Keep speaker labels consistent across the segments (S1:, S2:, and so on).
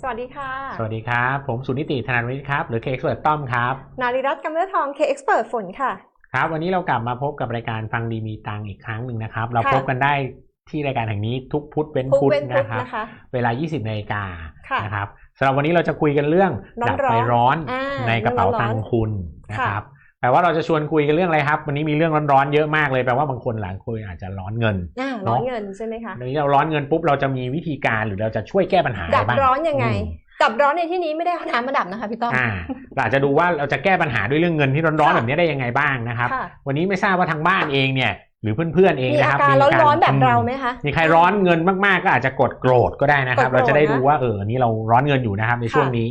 S1: สวัสดีค่ะ
S2: สวัสดีครับ ผมสุนิติธนานวิทย์ครับ หรือเคเอ็กซ์เปิดต้อมครับ
S1: นาริรัตน์กำเนิดทอง K-Expert ฝนค่ะ
S2: ครับ วันนี้เรากลับมาพบกับรายการฟังดีมีตังค์อีกครั้งหนึ่งนะครับ เรา
S1: ค่ะ
S2: พบกันได้ที่รายการแห่งนี้ทุกพุธเว้น
S1: พุธ
S2: พุธ
S1: เว้นพุธ
S2: นะครับ
S1: นะคะ
S2: เวลา 20นาฬิกา
S1: ค่ะ
S2: นะครับสำหรับวันนี้เราจะคุยกันเรื่อง
S1: ร้อนๆ
S2: ดับไฟร้อน
S1: อ่า
S2: ในกระเป๋า
S1: เรื่องร้
S2: ตั
S1: อน
S2: ง
S1: ๆ
S2: ค์คุณนะ
S1: ค่ะ
S2: ครับ แปลว่าเราจะชวนคุยกันเรื่องอะไรครับ วันนี้มีเรื่องร้อนๆเยอะมากเลยแปลว่าบางคนหลังคุยอาจจะร้อนเงิน
S1: อ่า
S2: เนอะ
S1: ร้อนเงินใช่ไหมคะ
S2: วันนี้เราร้อนเงินปุ๊บเราจะมีวิธีการหรือเราจะช่วยแก้ปัญหาอะไร
S1: ดับ
S2: บ้าง
S1: ร้อนยังไง
S2: อืม
S1: ดับร้อนในที่นี้ไม่ได้เอาน้ำมาดับนะคะพี่ต้อม
S2: อ่าเราอาจจะดูว่าเราจะแก้ปัญหาด้วยเรื่องเงินที่ร้อนๆ
S1: ค่ะ
S2: แบบนี้ได้ยังไงบ้างนะครับ
S1: ค่ะ
S2: วันนี้ไม่ทราบว่าทางบ้านเองเนี่ยหรือเพื่อนๆเอง
S1: มี
S2: นะ
S1: อา
S2: ครับ
S1: การร้อนๆแบบเราไหมคะ
S2: มีใครร้อนเงินมากๆก็อาจจะกดโกรธก็ได้นะครับ
S1: กดโกรธ
S2: เราจะได้ดู
S1: นะ
S2: ว่าเอออันนี้เราร้อนเงินอยู่นะครับในช่วง
S1: ค่ะ
S2: นี้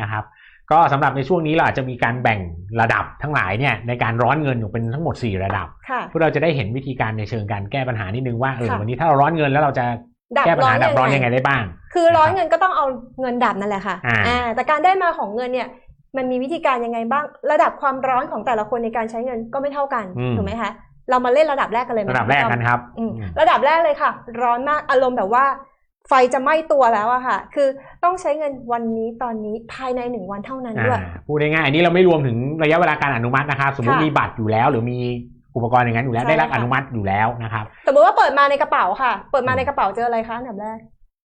S2: นะครับ ก็สำหรับในช่วงนี้เราอาจจะมีการแบ่งระดับทั้งหลายเนี่ยในการร้อนเงินอยู่เป็นทั้งหมด 4 ระดับ
S1: ค่ะ
S2: เพื่อเราจะได้เห็นวิธีการในเชิงการแก้ปัญหานิดนึงว่าเออ
S1: ค่ะ
S2: วันนี้ถ้าเราร้อนเงินแล้วเราจะ
S1: ดับ
S2: แก้ปัญ
S1: ร้อ
S2: หานดับร้อน
S1: ยั
S2: ยังง
S1: ไง
S2: ไงได้บ้าง
S1: คือร้อนเงินก็ต้องเอาเงินดับนั่นแหละค่ะ
S2: อ่า
S1: แต่การได้มาของเงินเนี่ยมันมีวิธีการยังไงบ้าง ระดับความร้อนของแต่ละคนในการใช้เงินก็ไม่เท่ากัน
S2: อืม
S1: ถูกไหมคะเรามาเล่นระดับแรกกันเลยไหม
S2: ระดับแรก
S1: พี่ต้อม
S2: กันครับ
S1: อืม
S2: อืม
S1: ระดับแรกเลยค่ะ ร้อนมากอารมณ์แบบว่า ไฟจะไหม้ตัวแล้วอะค่ะ คือต้องใช้เงินวันนี้ตอนนี้ภายในหนึ่งวันเท่านั้นด้วย
S2: อ่าพูดง่ายๆอันนี้เราไม่รวมถึงระยะเวลาการอนุมัตินะครับสมมติ
S1: ค่ะ
S2: มีบัตรอยู่แล้ว หรือมีอุปกรณ์อย่างนั้นอยู่แล้ว
S1: ใช่
S2: ได้รับ
S1: ค่ะ
S2: อนุมัติอยู่แล้วนะครับ
S1: สมมติว่าเปิดมาในกระเป๋าค่ะ เปิดมาในกระเป๋าเจออะไรคะอันดับแรก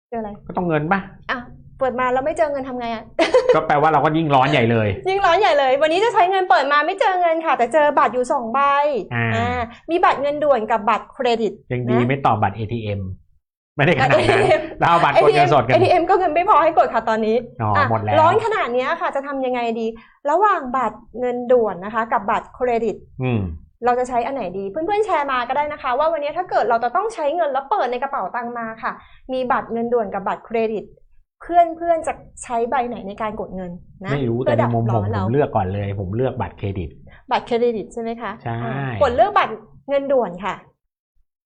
S1: เจออะไร
S2: ก็ต้องเงินปะ
S1: อะเปิดมาแล้วไม่เจอเงินทำไงอะ
S2: ก็แปลว่าเราก็ยิ่งร้อนใหญ่เลย
S1: ยิ่งร้อนใหญ่เลย วันนี้จะใช้เงินเปิดมาไม่เจอเงินค่ะ แต่เจอบัตรอยู่สองใบ
S2: อ่า
S1: อ่ามีบัตรเงินด่วนกับบัตรเครดิต
S2: ยังดี
S1: นะ
S2: ไม่ตอบบัตร ATM ไม่ได้ขนาดนั้น
S1: ATM
S2: เราเอาบัตรกดเงินสดกัน
S1: ATM ก็เงินไม่พอให้กดค่ะตอนนี้
S2: อ๋อ
S1: อะ
S2: หมดแล้ว
S1: ร้อนขนาดเนี้ยค่ะจะทำยังไงดี ระหว่างบัตรเงินด่วนนะคะ กับบัตรเครดิต
S2: อืม
S1: เราจะใช้อันไหนดีเพื่อนๆแชร์มาก็ได้นะคะ ว่าวันนี้ถ้าเกิดเราจะต้องใช้เงินแล้วเปิดในกระเป๋าตังค์มาค่ะ มีบัตรเงินด่วนกับบัตรเครดิตเพื่อนเพื่อนๆจะใช้ใบไหนในการกดเงินนะ
S2: ไม่รู้
S1: เพื่
S2: แต่
S1: อ
S2: ใน
S1: ดับ
S2: มุมผ
S1: ร้อ
S2: ม
S1: น
S2: ผ
S1: เรา
S2: มเลือกก่อนเลย ผมเลือกบัตรเครดิต
S1: บัตรเครดิตใช่ไหมคะ
S2: ใช่
S1: อ่ากดเลือกบัตรเงินด่วนค่ะ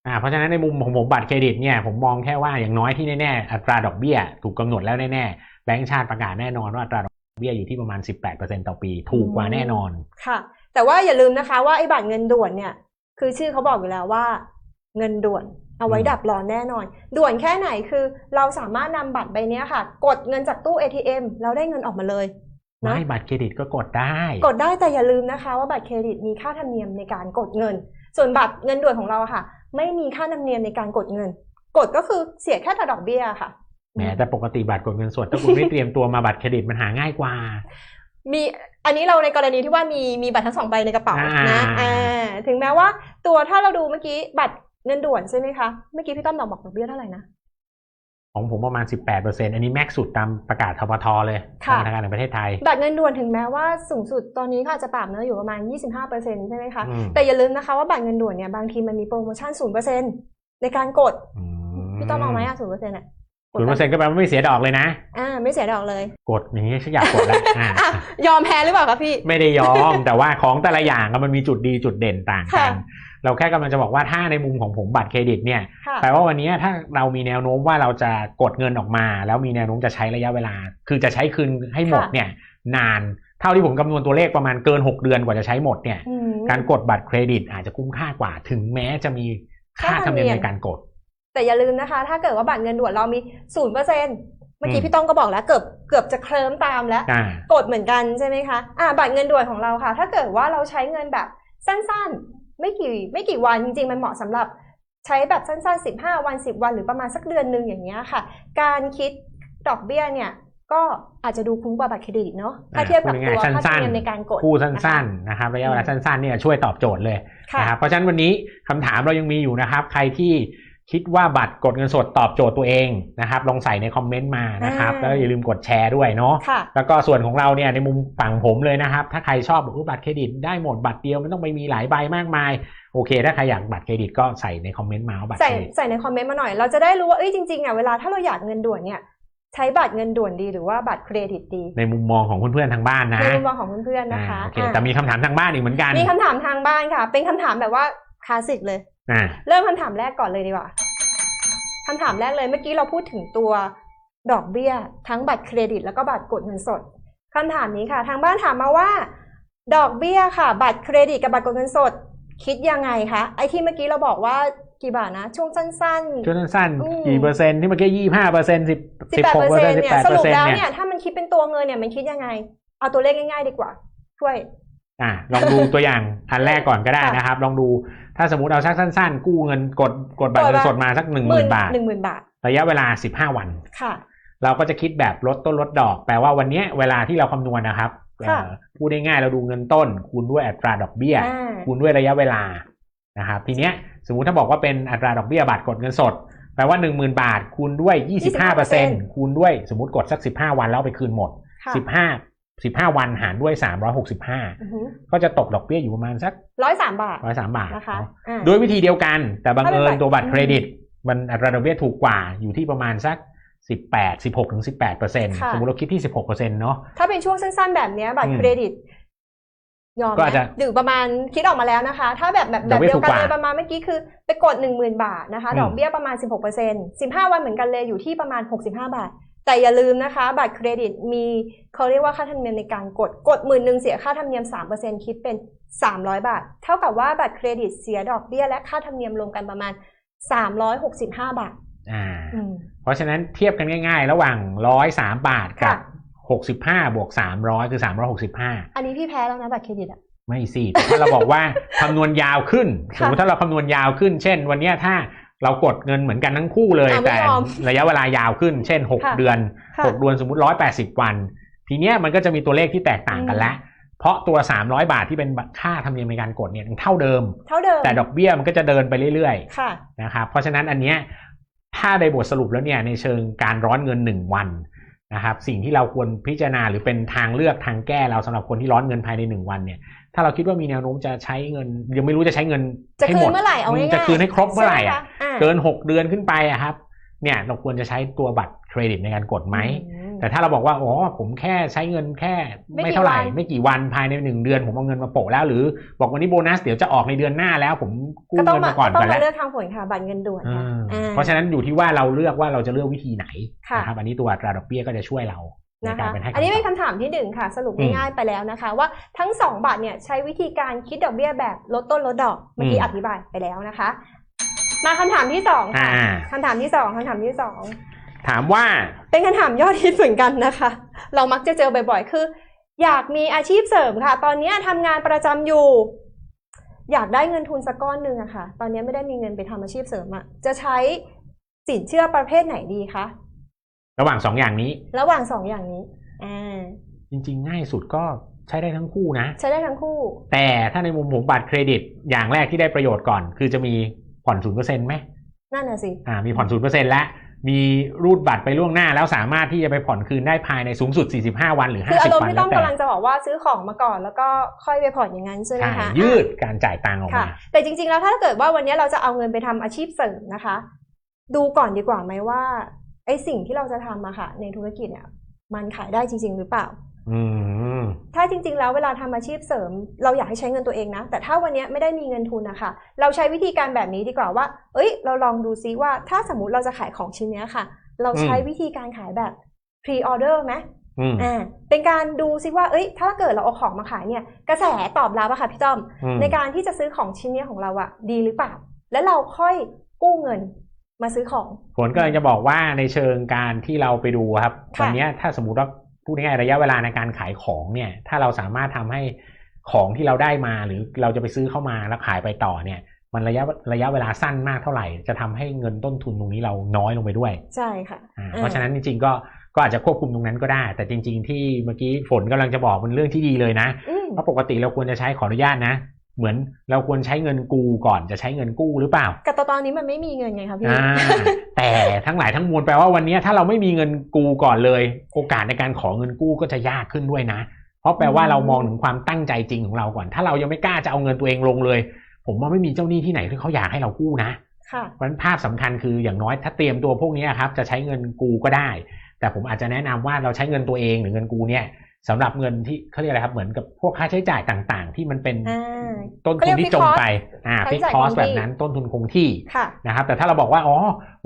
S2: อ่าเพราะฉะนั้นในมุมของผมบัตรเครดิตเนี่ยผมมองแค่ว่าอย่างน้อยที่แน่ๆอัตราดอกเบี้ย ถูกกำหนดแล้วแน่ๆแบงก์ชาติประกาศแน่นอนว่าอัตราดอกเบี้ยอยู่ที่ประมาณ 18%ต่อปี ถูกกว่าแน่นอน
S1: ค่ะ แต่ว่าอย่าลืมนะคะว่าไอ้บัตรเงินด่วนเนี่ยคือชื่อเขาบอกอยู่แล้วว่า เงินด่วนเอาไว้
S2: อืม
S1: ดับร้อนแน่นอน ด่วนแค่ไหนคือเราสามารถนำบัตรใบเนี้ยค่ะ กดเงินจากตู้ ATM แล้วได้เงินออกมาเลยนะ
S2: ไม่บัตรเครดิตก็กดได้
S1: กดได้แต่อย่าลืมนะคะ ว่าบัตรเครดิตมีค่าธรรมเนียมในการกดเงิน ส่วนบัตรเงินด่วนของเราอะค่ะ ไม่มีค่าธรรมเนียมในการกดเงิน กดก็คือเสียแค่แต่ดอกเบี้ยค่ะ
S2: แหมแต่ปกติบัตรกดเงินสดถ้าคุณไม่เตรียมตัวมาบัตรเครดิตมันหาง่ายกว่า
S1: มีอันนี้เราในกรณีที่ว่ามีมีบัตรทั้งสองใบในกระเป๋า
S2: อ่าน
S1: นะอ่าถึงแม้ว่าตัวถ้าเราดูเมื่อกี้บัตรเงินด่วนใช่ไหมคะเมื่อกี้พี่ต้อมบอกดอกเบี้ยเท่าไหร่นะ
S2: ของผมประมาณ 18%อันนี้แม็กสุดตามประกาศทบทเลย
S1: ค่ะ
S2: ธนาคารแห่งประเทศไทย
S1: บัตรเงินด่วนถึงแม้ว่าสูงสุดตอนนี้ก็อาจจะปรับเนื้อะอยู่ประมาณ 25%ใช่ไหมคะ
S2: อืม
S1: แต่อย่าลืมนะคะว่าบัตรเงินด่วนเนี่ยบางทีมันมีโปรโมชั่น 0%ในการกด พี่ต้อมเอาไหมอะ0%อะกด
S2: ศูนย์เปอร์เซ็นต์ก็แปลว่าไม่เสียดอกเลยนะ
S1: อ่าไม่เสียดอกเลย
S2: กดอย่างนี้ฉันอยากกดแล้วอ่า
S1: อะยอมแพ้หรือเปล่าคะพี่
S2: ไม่ได้ยอม แต่ว่าของแต่ละอย่างอะมันมีจุดดีจุดเด่นต่างกัน
S1: ค่ะ
S2: เราแค่กำลังจะบอกว่าถ้าในมุมของผมบัตรเครดิตเนี่ย
S1: ค่ะ
S2: แปลว่าวันนี้ถ้าเรามีแนวโน้มว่าเราจะกดเงินออกมา แล้วมีแนวโน้มจะใช้ระยะเวลา คือจะใช้คืนให้หมด
S1: ค่ะ
S2: เนี่ยนานเท่าที่ผมคำนวณตัวเลขประมาณเกิน 6 เดือนกว่าจะใช้หมดเนี่ย
S1: อืม
S2: การกดบัตรเครดิตอาจจะคุ้มค่ากว่า ถึงแม้จะมีค่า
S1: ค่า
S2: ธ
S1: ธ
S2: ร
S1: ร
S2: ร
S1: ร
S2: ม
S1: ม
S2: เนียม
S1: เนียม
S2: ในการกด
S1: แต่อย่าลืมนะคะ ถ้าเกิดว่าบัตรเงินด่วนเรามี0%เมื่อกี้
S2: อืม
S1: พี่ต้องก็บอกแล้วเกือบเกือบจะเคลิ้มตามแล้ว
S2: อ่า
S1: กดเหมือนกันใช่ไหมคะอ่าบัตรเงินด่วนของเราค่ะ ถ้าเกิดว่าเราใช้เงินแบบสั้นๆ ไม่กี่ไม่กี่วันจริงๆ มันเหมาะสำหรับใช้แบบสั้นๆ 15 วัน 10 วันหรือประมาณสักเดือนหนึ่งอย่างเงี้ยค่ะ การคิดดอกเบี้ยเนี่ยก็อาจจะดูคุ้มกว่าบัตรเครดิตเนาะถ้าเทียบกับตัว
S2: พูดง่ายๆ
S1: ค่าธรรมเนียม
S2: สั้นๆ
S1: ในการกด
S2: คู่สั้นๆนะครับระยะเวลาสั้นๆเนี่ยช่วยตอบโจทย์เลย
S1: ๆค่ะ
S2: นะครับเพราะฉะนั้นวันนี้คำถามเรายังมีอยู่นะครับ ใครที่ คิดว่าบัตรกดเงินสดตอบโจทย์ตัวเองนะครับลองใส่ในคอมเมนต์มานะครับ
S1: อ่า
S2: แล้วอย่าลืมกดแชร์ด้วยเนาะ
S1: ค่ะ
S2: แล้วก็ส่วนของเราเนี่ยในมุมฝั่งผมเลยนะครับ ถ้าใครชอบบอกว่าบัตรเครดิตได้หมดบัตรเดียวไม่ต้องไปมีหลายใบมากมายโอเค ถ้าใครอยากบัตรเครดิตก็ใส่ในคอมเมนต์มาว่าบัตร
S1: ใส่
S2: เครดิต
S1: ใส่ในคอมเมนต์มาหน่อยเราจะได้รู้ว่าเอ้ยจริงๆอะเวลาถ้าเราอยากเงินด่วนเนี่ยใช้บัตรเงินด่วนดีหรือว่าบัตรเครดิตดี
S2: ในมุมมองของเพื่อนๆทางบ้านนะ
S1: ในมุมมองของเพื่อนๆนะคะ
S2: อ่าโอเค
S1: อะ
S2: แต่มีคำถามทางบ้านอีกเหมือนกัน
S1: มีคำถามทางบ้านค่ะ เป็นคำถามแบบว่าคลาสสิกเลย
S2: อ่า
S1: เริ่มคำถามแรกก่อนเลยดีกว่าคำถามแรกเลยเมื่อกี้เราพูดถึงตัวดอกเบี้ย ทั้งบัตรเครดิต แล้วก็บัตรกดเงินสดคำถามนี้ค่ะ ทางบ้านถามมาว่า ดอกเบี้ยค่ะ บัตรเครดิตกับบัตรกดเงินสด คิดยังไงคะไอ้ที่เมื่อกี้เราบอกว่ากี่บาทนะ ช่วงสั้นๆ
S2: ช่วงสั้น
S1: อืม
S2: ๆกี่เปอร์เซ็นต์ที่เมื่อกี้ยี่ห้าเปอร์เซ็นต์สิบ
S1: สิ
S2: สิ
S1: บบแปด
S2: หก
S1: เปอร์
S2: เปอร์
S1: เซ็
S2: เซ็
S1: น
S2: นต์
S1: ต์
S2: สิบ
S1: เนี่ย
S2: แปด
S1: ส
S2: เปอ
S1: รุ
S2: ร์
S1: ป
S2: เซ็นต์
S1: แล้ว
S2: เนี่ย
S1: เนี่ยถ้ามันคิดเป็นตัวเงินเนี่ยมันคิดยังไง เอาตัวเลขง่าย ๆ ดีกว่า ช่วย
S2: อะลองดูตัวอย่างอันแรกก่อนก็ได้
S1: ค่ะ
S2: นะครับ ลองดู ถ้าสมมติเอาสักสั้นๆ กู้เงินกดกดบัตรเงินสดมาสักหนึ่งหมื่นบาท
S1: หนึ่งหมื่นบาท
S2: ระยะเวลาสิบห้าวัน
S1: ค่ะ
S2: เราก็จะคิดแบบลดต้นลดดอก แปลว่าวันเนี้ยเวลาที่เราคำนวณนะครับ
S1: ค่ะ
S2: เอ่อพูดง่ายๆเราดูเงินต้น คูณด้วยอัตราดอกเบี้ย
S1: อ่า
S2: คูณด้วยระยะเวลานะครับทีเนี้ยสมมุติถ้าบอกว่าเป็นอัตราดอกเบี้ยบัตรกดเงินสดแปลว่า 1 0,000 บาท คูณด้วย 25%คูณด้วยสมมติกดสัก 15 วันแล้วเอาไปคืนหมด
S1: ค่ะ
S2: 15 15 วันหารด้วย 365
S1: อือหือ
S2: ก็จะตกดอกเบี้ยอยู่ประมาณสัก
S1: ร้อยสามบาท
S2: 103บาท
S1: นะคะ
S2: เนาะ
S1: อ่า
S2: ด้วยวิธีเดียวกัน แต่บังเอิญ
S1: ถ้าเป็นบัตร
S2: ตัวบัตร
S1: อืม
S2: เครดิต มันอัตราดอกเบี้ยถูกกว่าอยู่ที่ประมาณสัก18 16ถึง18เปอร์เซ็นต์สมมติเราคิดที่ 16เปอร์เซ็นต์เนาะ
S1: ถ้าเป็นช่วงสั้นๆแบบเนี้ยบัต
S2: อื
S1: ร
S2: ม
S1: เครดิตยอม
S2: ก็อาจจะ
S1: หรือประมาณคิดออกมาแล้วนะคะ ถ้าแบบแบบ
S2: ด
S1: แบอกบ
S2: เบี้ย
S1: เดียวกัน
S2: ถูกกว่า
S1: เลยประมาณเมื่อกี้คือไปกดหนึ่งหมื่นบาทนะคะ
S2: อืม
S1: ดอกเบี้ยประมาณสิบหกเปอร์เซ็นสิบห้าวันเหมือนกันเลยอยู่ที่ประมาณหกสิบห้าบาท แต่อย่าลืมนะคะ บัตรเครดิตมีเขาเรียกว่าค่าธรรมเนียมในการกด กดหมื่นหนึ่งเสียค่าธรรมเนียมสามเปอร์เซ็นคิดเป็นสามร้อยบาท เท่ากับว่าบัตรเครดิตเสียดอกเบี้ยและค่าธรรมเนียมรวมกันประมาณสามร้อยหกสิบห้าบาท
S2: อ่า
S1: อืม
S2: เพราะฉะนั้นเทียบกันง่าย ๆ ระหว่าง 103 บาทกับ
S1: ค่ะ
S2: 65 บวก 300 คือ 365
S1: อันนี้พี่แพ้แล้วนะบัตรเครดิตอะ
S2: ไม่สิแต่ถ้าเราบอกว่าคำนวณยาวขึ้น
S1: ค่ะ
S2: สมมติถ้าเราคำนวณยาวขึ้น เช่น วันเนี้ยถ้า เรากดเงินเหมือนกันทั้งคู่เลย
S1: อะไม่
S2: แต่
S1: ยอม
S2: ระยะเวลายาวขึ้น เช่น
S1: ค่ะ
S2: 6เดือน
S1: ค่ะ
S2: 6เดือนสมมติ 180 วัน ทีเนี้ยมันก็จะมีตัวเลขที่แตกต่างกันแล้ว เพราะตัว 300 บาทที่เป็นค่าธรรมเนียมในการกดเนี่ยยังเท่าเดิม
S1: เท่าเดิม
S2: แต่ดอกเบี้ยมันก็จะเดินไปเรื่อยๆ
S1: ค่ะ
S2: นะครับเพราะฉะนั้นอันเนี้ยถ้าในบทสรุปแล้วเนี่ยในเชิงการร้อนเงินหนึ่งวันนะครับสิ่งที่เราควรพิจารณาหรือเป็นทางเลือกทางแก้เราสำหรับคนที่ร้อนเงินภายในหนึ่งวันเนี่ยถ้าเราคิดว่ามีแนวโน้มจะใช้เงิน ยังไม่รู้จะใช้เงิน
S1: จะ
S2: ให้
S1: คื
S2: หม
S1: น
S2: ด
S1: เมื่อไหร่เอาง่ายๆ
S2: จะคืนให้ครบเมื่อไหร่
S1: ใช่
S2: อะ
S1: คะอ่า
S2: เกินหกเดือนขึ้นไปอะครับ เนี่ยเราควรจะใช้ตัวบัตรเครดิตในการกดไหม
S1: อืม
S2: แต่ถ้าเราบอกว่าอ๋อผมแค่ใช้เงินแค่
S1: ไม่
S2: ไม่
S1: กี่
S2: เท่าไหร่
S1: วัน
S2: ไม่กี่วันภายในหนึ่งเดือน ผมเอาเงินมาโปะแล้วหรือบอกวันนี้โบนัสเดี๋ยวจะออกในเดือนหน้าแล้ว ผมกู้
S1: ก็ต้อง
S2: เงิน
S1: มา
S2: มาก่อน
S1: ก็ต้อ
S2: ไป
S1: ง
S2: แล้
S1: มาวเลือกทางผลค่ะบัตรเงินด่วน
S2: อ่
S1: ค่ะาอ่า
S2: เพราะฉะนั้นอยู่ที่ว่าเราเลือกว่าเราจะเลือกวิธีไหน
S1: ค่ะ
S2: นะครับอันนี้ตัวอัตราดอกเบี้ยก็จะช่วยเราใน
S1: นะ
S2: การ
S1: คะ
S2: เป็นให้
S1: อันนี้เป็น
S2: คำตอบ
S1: คำถามที่หนึ่งค่ะ สรุป
S2: อืม
S1: ง่ายๆไปแล้วนะคะ ว่าทั้งสองบัตรเนี่ยใช้วิธีการคิดดอกเบี้ยแบบลดต้นลดดอกเมื่อกี้
S2: อืม
S1: อธิบายไปแล้วนะคะ มาคำถามที่สองค่ะ
S2: อ่า
S1: คำถามที่สองคำถามที่สอง
S2: ถามว่า
S1: เป็นคำถามยอดฮิตเหมือนกันนะคะ เรามักจะเจอบ่อยๆ คือ อยากมีอาชีพเสริมค่ะ ตอนนี้ทำงานประจำอยู่ อยากได้เงินทุนสักก้อนหนึ่งอะค่ะ ตอนนี้ไม่ได้มีเงินไปทำอาชีพเสริมอะจะใช้สินเชื่อประเภทไหนดีคะ
S2: ระหว่างสองอย่างนี้
S1: ระหว่างสองอย่างนี้อ่า
S2: จริง ๆ ง่ายสุดก็ใช้ได้ทั้งคู่นะ
S1: ใช้ได้ทั้งคู่
S2: แต่ถ้าในมุมผมบัตรเครดิตอย่างแรกที่ได้ประโยชน์ก่อน คือจะมี ผ่อนศูนย์เปอร์เซ็นต์ไหม
S1: นั่นน่ะสิ
S2: อ่ามีผ่อนศูนย์เปอร์เซ็นต์แล้วมีรูดบัตรไปล่วงหน้าแล้วสามารถที่จะไปผ่อนคืนได้ภายในสูงสุด 45 วันหรือ
S1: คืออา
S2: 50
S1: รมณ์
S2: วัน
S1: ที่
S2: แล้
S1: ต้อ
S2: ว
S1: ง
S2: แต่
S1: กำลังจะบอกว่าซื้อของมาก่อนแล้วก็ค่อยไปผ่อนอย่างนั้นใช่ไหม
S2: ใช่
S1: คะ
S2: ยืดการจ่ายตังค์ออก
S1: ค่ะ
S2: มา
S1: แต่จริงๆแล้วถ้าเกิดว่าวันนี้เราจะเอาเงินไปทำอาชีพเสริมนะคะ ดูก่อนดีกว่าไหมว่าไอ้สิ่งที่เราจะทำอะค่ะในธุรกิจเนี่ยมันขายได้จริง ๆ หรือเปล่า
S2: อืม
S1: ถ้าจริงๆ แล้วเวลาทำอาชีพเสริม เราอยากให้ใช้เงินตัวเองนะ แต่ถ้าวันนี้ไม่ได้มีเงินทุนนะคะเราใช้วิธีการแบบนี้ดีกว่าว่า เอ้ย เราลองดูซิว่าถ้าสมมติเราจะขายของชิ้นเนี้ยค่ะ เราใช้
S2: อืม
S1: วิธีการขายแบบ pre order ไหม
S2: อืม
S1: อ่าเป็นการดูซิว่า เอ้ย ถ้าเกิดเราเอาของมาขายเนี่ย กระแสตอบรับอะค่ะพี่ต้อม
S2: อืม
S1: ในการที่จะซื้อของชิ้นเนี้ยของเราอะดีหรือเปล่า แล้วเราค่อยกู้เงินมาซื้อของ
S2: ผลก็เลยจะบอกว่าในเชิงการที่เราไปดูครับ
S1: ค่ะ
S2: วันเนี้ยถ้าสมมติว่า พูดง่ายๆระยะเวลาในการขายของเนี่ย ถ้าเราสามารถทำให้ของที่เราได้มาหรือเราจะไปซื้อเข้ามาแล้วขายไปต่อเนี่ย มันระยะระยะเวลาสั้นมากเท่าไหร่ จะทำให้เงินต้นทุนตรงนี้เราน้อยลงไปด้วย
S1: ใช่ค่ะ
S2: อ่า
S1: อืม
S2: เพราะฉะนั้นจริงๆก็ก็อาจจะควบคุมตรงนั้นก็ได้ แต่จริง ๆ ที่เมื่อกี้ฝนกำลังจะบอกเป็นเรื่องที่ดีเลยนะ
S1: อืม
S2: เพราะปกติเราควรจะใช้ขออนุญาตนะ เหมือนเราควรใช้เงินกูก่อนจะใช้เงินกู้หรือเปล่า
S1: แต่ตอนนี้มันไม่มีเงินไงคะพี่
S2: อ่าแต่ทั้งหลายทั้งมวลแปลว่าวันนี้ถ้าเราไม่มีเงินกู้ก่อนเลย โอกาสในการขอเงินกู้ก็จะยากขึ้นด้วยนะ เพราะแปลว่า
S1: อืม
S2: เรามองถึงความตั้งใจจริงของเราก่อน ถ้าเรายังไม่กล้าจะเอาเงินตัวเองลงเลย ผมว่าไม่มีเจ้าหนี้ที่ไหนที่เขาอยากให้เรากู้นะ
S1: ค่ะ
S2: เพราะฉะนั้นภาพสำคัญคืออย่างน้อยถ้าเตรียมตัวพวกนี้ครับจะใช้เงินกูก็ได้ แต่ผมอาจจะแนะนำว่าเราใช้เงินตัวเองหรือเงินกูเนี่ย สำหรับเงินที่เขาเรียกอะไรครับเหมือนกับพวกค่าใช้จ่ายต่างๆ ที่มันเป็น
S1: อ่า
S2: ต้น
S1: เขา
S2: ทุ
S1: เรี
S2: น
S1: ยก
S2: ที่จม
S1: fixed
S2: ไปอ่า
S1: ค่า
S2: ฟิก
S1: ใช้จ่าย
S2: คอส
S1: คงที่
S2: แบบนั้นต้นทุนคงที่
S1: ค่ะ
S2: นะครับแต่ถ้าเราบอกว่าอ๋อ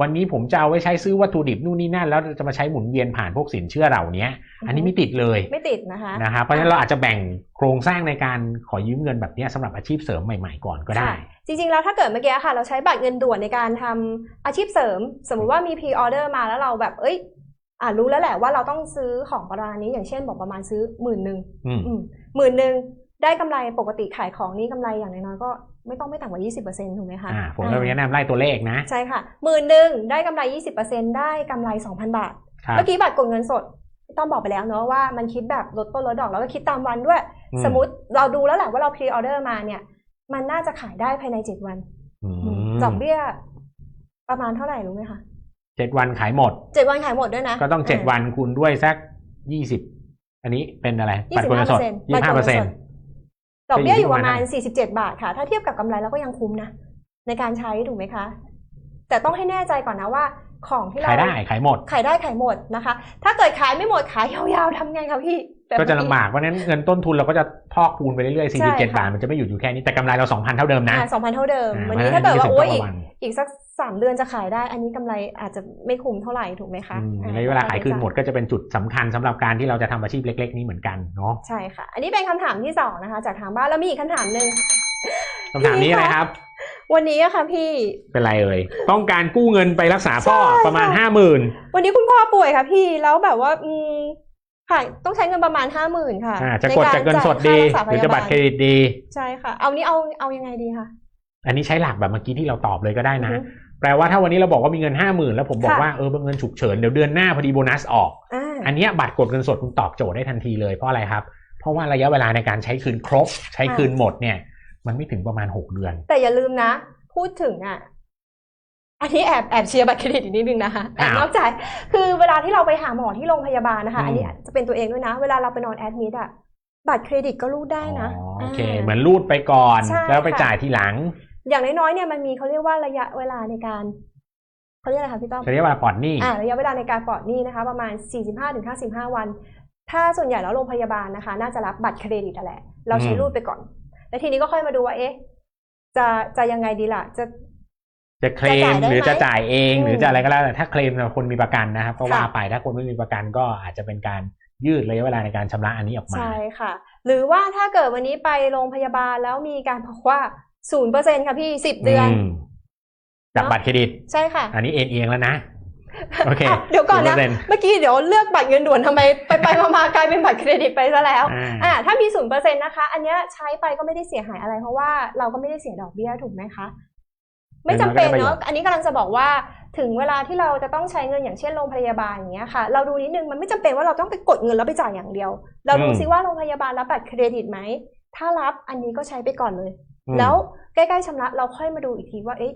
S2: วันนี้ผมจะเอาไว้ใช้ซื้อวัตถุดิบนู่นนี่นั่นแล้วจะมาใช้หมุนเวียนผ่านพวกสินเชื่อเหล่านี้อันนี้ไม่ติดเลย
S1: ไม่ติดนะคะ
S2: นะครับเพราะฉะนั้นเราอาจจะแบ่งโครงสร้างในการขอยืมเงินแบบเนี้ยสำหรับอาชีพเสริมใหม่ๆก่อนก็ได้
S1: ค่ะจริงๆแล้วถ้าเกิดเมื่อกี้ค่ะ เราใช้บัตรเงินด่วนในการทำอาชีพเสริม สมมุติว่ามีพรีออเดอร์มาแล้วเราแบบเอ้ย อ่ารู้แล้วแหละว่าเราต้องซื้อของประมาณนี้อย่างเช่นบอกประมาณซื้อหมื่นหนึ่ง
S2: อืม
S1: หมื่นหนึ่งได้กำไรปกติขายของนี่กำไรอย่างน้อยๆก็ไม่ต้องไม่ต่ำกว่า 20%ถูกไหมคะ
S2: อ่าผมจะแนะนำไล่ตัวเลขนะ
S1: ใช่ค่ะหมื่นหนึ่งได้กำไร 20%ได้กำไร 2,000 บาท
S2: ครับ
S1: เมื่อกี้บัตรกดเงินสดต้องบอกไปแล้วเนอะว่ามันคิดแบบลดต้นลดดอกแล้วก็คิดตามวันด้วย
S2: อืม
S1: สมมติเราดูแล้วแหละว่าเราพรีออเดอร์มาเนี่ย มันน่าจะขายได้ภายใน 7 วัน
S2: อืม
S1: ดอกเบี้ยประมาณเท่าไหร่รู้ไหมคะ
S2: เจ็ดวันขายหมด
S1: เจ็ดวันขายหมดด้วยนะ
S2: ก็ต้องเจ็ดวันคูณด้วยสักยี่สิบอันนี้เป็นอะไร
S1: ยี่
S2: บัต
S1: สิ
S2: ร
S1: บ
S2: กดเงิ
S1: ห้านเป
S2: ส
S1: อ
S2: ด
S1: ร์เซ็นต์
S2: ยี่ห้าเปอร์เซ็นต์
S1: ดอกเบี้ยอยู่ประมาณ
S2: จะอยู่ที่
S1: 47บาทค่ะ ถ้าเทียบกับกำไรแล้วก็ยังคุ้มนะ ในการใช้ถูกไหมคะ แต่ต้องให้แน่ใจก่อนนะว่า ของที่เรา
S2: ขายได้ขายหมด
S1: ขายได้ขายหมดนะคะ ถ้าเกิดขายไม่หมดขายยาวๆทำไงคะพี่แบบ
S2: ก็จะ
S1: เมื่อ
S2: ลำบากเพราะฉะนั้นเงินต้นทุนเราก็จะพอกคูณไปเรื่อยๆ
S1: ใช่
S2: 47
S1: ค่ะ
S2: บาทมันจะไม่หยุดอยู่แค่นี้แต่กำไรเรา2,000เท่าเดิมนะ
S1: อ่าสองพันเท่าเดิม
S2: อ่
S1: วันนี้ถ้าเกิดว่า
S2: พระ
S1: โอ้ย
S2: ฉะ
S1: อี
S2: นั้น
S1: ก
S2: นี่
S1: อีกสักสามเดือนจะขายได้ อันนี้กำไรอาจจะไม่คุ้มเท่าไหร่ถูกไหมคะ
S2: อืม
S1: อ่
S2: ในเวลาขายคืนหมดก็จะเป็นจุดสำคัญสำหรับการที่เราจะทำอาชีพเล็ก ๆ นี้เหมือนกันเนาะ
S1: ใช่ค่ะ อันนี้เป็นคำถามที่สองนะคะ จากทางบ้านแล้วมีอีกคำถามหนึ่ง
S2: คำถามนี้อะไรครับ
S1: วันนี้อะค่ะพี่
S2: เป็นไรเอ่ยต้องการกู้เงินไปรักษาพ่อ
S1: ใช่
S2: ประมาณ
S1: ค่ะ
S2: ห้าหมื่น
S1: วันนี้คุณพ่อป่วยค่ะพี่แล้วแบบว่าอืม ค่ะต้องใช้เงินประมาณห้าหมื่นค่ะ
S2: อ่าจะกดจากเงินสด
S1: ใการ
S2: ดี
S1: จ่าย
S2: หรือจะบัตรเครดิตดี
S1: ใช่ค่ะ เอานี้เอาเอายังไงดีคะ
S2: อันนี้ใช้หลักแบบเมื่อกี้ที่เราตอบเลยก็ได้นะ
S1: อือฮึ
S2: แปลว่าถ้าวันนี้เราบอกว่ามีเงินห้าหมื่นแล้วผมบอก
S1: ค่ะ
S2: ว่าเออเงินฉุกเฉินเดี๋ยวเดือนหน้าพอดีโบนัสออก
S1: อ่า
S2: อันเนี้ยบัตรกดเงินสดคุณตอบโจทย์ได้ทันทีเลยเพราะอะไรครับ เพราะว่าระยะเวลาในการใช้คืนครบ ใช้คืนหมดเนี่ย มันไม่ถึงประมาณหกเดือน
S1: แต่อย่าลืมนะ พูดถึงอะ อันนี้แอบแอบเชียร์บัตรเครดิตอีกนิดนึงนะคะแอบ
S2: อ้าวน
S1: อกใจคือเวลาที่เราไปหาหมอที่โรงพยาบาลนะคะ
S2: อืม
S1: อันนี้จะเป็นตัวเองด้วยนะ เวลาเราไปนอนแอดมิดอะบัตรเครดิตก็รูดได้นะ
S2: อ๋อโอเคาเหมือนรูดไปก่อน
S1: ใช่
S2: แล้วไป
S1: ค่ะ
S2: จ่ายทีหลัง
S1: อย่างน้อยๆเนี่ยมันมีเขาเรียกว่าระยะเวลาในการเขาเรียกอะไรคะพี่ต้อม
S2: จะเรียกว่าปลอดหนี้
S1: อ่าระยะเวลาในการปลอดหนี้นะคะ ประมาณ 45-55 วัน ถ้าส่วนใหญ่แล้วโรงพยาบาลนะคะ น่าจะรับบัตรเครดิตอะแหละเราใช้
S2: อืม
S1: รูดไปก่อน แล้วทีนี้ก็ค่อยมาดูว่าเอ๊ะจะจะยังไงดีล่ะ จะ
S2: จะเคล
S1: จะจ่ามยได้
S2: หรือ
S1: ไหม
S2: จะจ่ายเอง
S1: อืม
S2: หรือจะอะไรก็แล้วแต่ถ้าเคลมเนี่ยคนมีประกันนะครับก็
S1: ค่ะ
S2: ว่าไปถ้าคนไม่มีประกันก็อาจจะเป็นการยืดระยะเวลาในการชำระอันนี้ออกมา
S1: ใช่ค่ะ หรือว่าถ้าเกิดวันนี้ไปโรงพยาบาลแล้วมีการบอกว่าศูนย์เปอร์เซ็นค่ะพี่สิบเดือน
S2: มจาก
S1: เนอะ
S2: บัตรเครดิต
S1: ใช่ค่ะ
S2: อันนี้เอ็นเอียงแล้วนะโอเค
S1: อะเดี๋ยวก่อนนะ
S2: 0%
S1: เมื่อกี้เดี๋ยวเลือกบัตรเงินด่วนทำไมไปไปมามากลายเป็นบัตรเครดิตไปซะแล้ว
S2: อ่า
S1: อ่าถ้ามีศูนย์เปอร์เซ็นต์นะคะ อันเนี้ยใช้ไปก็ไม่ได้เสียหายอะไร เพราะว่าเราก็ไม่ได้เสียดอกเบี้ยถูกไหมคะ ไม่จำเป็นเนาะอันนี้กำลังจะบอกว่าถึงเวลาที่เราจะต้องใช้เงินอย่างเช่นโรงพยาบาลอย่างเงี้ยค่ะ เราดูนิดนึงมันไม่จำเป็นว่าเราต้องไปกดเงินแล้วไปจ่ายอย่างเดียว เราดู
S2: อืม
S1: ซิว่าโรงพยาบาลรับบัตรเครดิตไหมถ้ารับอันนี้ก็ใช้ไปก่อนเลย
S2: อืม
S1: แล้วใกล้ๆชำระเราค่อยมาดูอีกทีว่าเอ๊ะ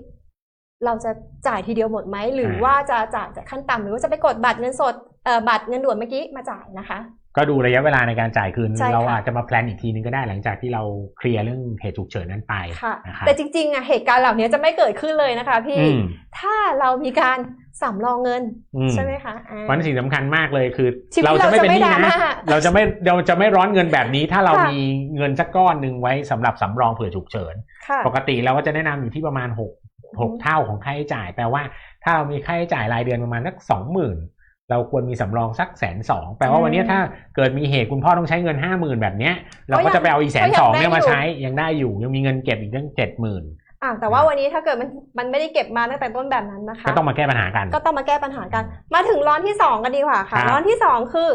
S1: เราจะจ่ายทีเดียวหมดไหมหรืออาว่าจะจ่ายจากขั้นต่ำหรือว่าจะไปกดบัตรเงินสดเอ่อบัตรเงินด่วนเมื่อกี้มาจ่ายนะคะ
S2: ก็ดูระยะเวลาในการจ่ายคืน
S1: ใช่ค่ะ
S2: เราอาจจะมาแพลนอีกทีนึงก็ได้หลังจากที่เราเคลียร์เรื่องเหตุฉุกเฉินนั้นไป
S1: ค่ะ
S2: นะครับ
S1: แต่จริงๆอะเหตุการณ์เหล่านี้จะไม่เกิดขึ้นเลยนะคะพี่
S2: อืม
S1: ถ้าเรามีการสำรองเงิน
S2: อืม
S1: ใช่ไหมคะอ่า
S2: เพราะฉะนั้นสิ่งสำคัญมากเลยคือ
S1: ชีวิต
S2: เราจะไม่เป็นหนี้
S1: เราจะไม่ดรา
S2: นะ
S1: ม่า
S2: เราจะไม่เราจะไม่ร้อนเงินแบบนี้ ถ้าเรา
S1: ค่ะ
S2: มีเงินสักก้อนหนึ่งไว้สำหรับสำรองเผื่อฉุกเฉิน
S1: ค่ะ
S2: ปกติเราก็จะแนะนำอยู่ที่ประมาณหกหก
S1: อืม
S2: เท่าของค่าใช้จ่ายแปลว่าถ้าเรามีค่าใช้จ่ายรายเดือนประมาณสักสองหมื่น เราควรมีสำรองสักแสนสองแปลว่าวันนี้ถ้าเกิดมีเหตุคุณพ่อต้องใช้เงินห้าหมื่นแบบเนี้ยเราก็จะไปเอาอีกแสนสองเนี่ยมาใช้ยังได้อยู่ยังมีเงินเก็บอีกตั้งเจ็ดหมื่น
S1: อ่าแต่ว่าวันนี้ถ้าเกิดมันมันไม่ได้เก็บมาตั้งแต่ต้นแบบนั้นนะคะ
S2: ก็ต้องมาแก้ปัญหากัน
S1: ก็ต้องมาแก้ปัญหากัน มาถึงร้อนที่สองกันดีกว่าค่ะ
S2: ครับ
S1: ร้อนที่สองคือ